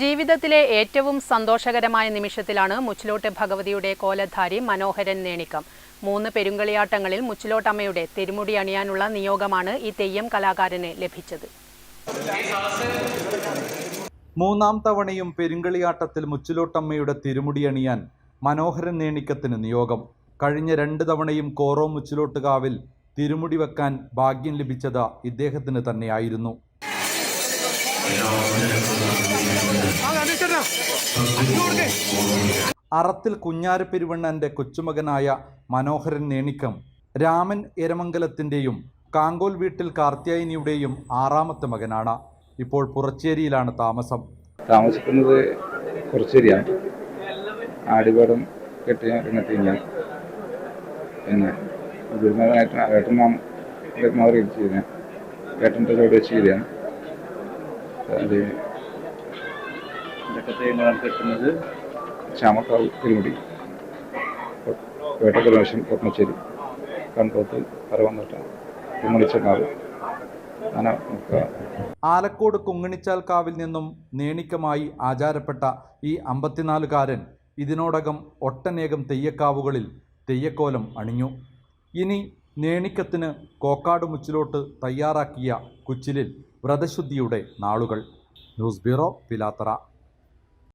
ജീവിതത്തിലെ ഏറ്റവും സന്തോഷകരമായ നിമിഷത്തിലാണ് മുച്ചിലോട്ട് ഭഗവതിയുടെ കോലധാരി മനോഹരൻ നേണിക്കം. മൂന്ന് പെരുങ്കളിയാട്ടങ്ങളിൽ മുച്ചിലോട്ടമ്മയുടെ തിരുമുടി അണിയാനുള്ള നിയോഗമാണ് ഈ തെയ്യം കലാകാരന് ലഭിച്ചത്. മൂന്നാം തവണയും പെരുങ്കളിയാട്ടത്തിൽ മുച്ചിലോട്ടമ്മയുടെ തിരുമുടി അണിയാൻ മനോഹരൻ നേണിക്കത്തിന് നിയോഗം. കഴിഞ്ഞ രണ്ട് തവണയും കോറോ മുച്ചിലോട്ടുകാവിൽ തിരുമുടി വെക്കാൻ ഭാഗ്യം ലഭിച്ചത് ഇദ്ദേഹത്തിന് തന്നെയായിരുന്നു. അറത്തിൽ കുഞ്ഞാര പെരുവണ്ണന്റെ കൊച്ചുമകനായ മനോഹരൻ നേണിക്കം രാമൻ എരമംഗലത്തിന്റെയും കാങ്കോൽ വീട്ടിൽ കാർത്യായനിയുടെയും ആറാമത്തെ മകനാണ്. ഇപ്പോൾ പുറച്ചേരിയിലാണ് താമസം. താമസിക്കുന്നത് പുറച്ചേരിയാണ്. ആടിപാടം കെട്ടിയ രംഗത്ത് ഞാൻ പിന്നെ ഗുരുനാഥനായിട്ട് ഏട്ടൻ നാം മാറി ഏട്ടന്റെ ചോട് വെച്ച് ചെയ്തതാണ്. അത് കിട്ടുന്നത് ചാമക്കാവ് തിരുമുടി വേട്ടക്കലവശം കൊട്ടമശ്ശേരി കൺകോത്ത് പരവന്നട്ട അങ്ങനെ ആലക്കോട് കുങ്ങണിച്ചാൽക്കാവിൽ നിന്നും നേണിക്കമായി ആചാരപ്പെട്ട ഈ അമ്പത്തിനാലുകാരൻ ഇതിനോടകം ഒട്ടനേകം തെയ്യക്കാവുകളിൽ തെയ്യക്കോലം അണിഞ്ഞു. ഇനി നേണിക്കത്തിന് കോക്കാട് മുച്ചിലോട്ട് തയ്യാറാക്കിയ കുച്ചിലിൽ വ്രതശുദ്ധിയുടെ നാളുകൾ. News bureau Pilathara.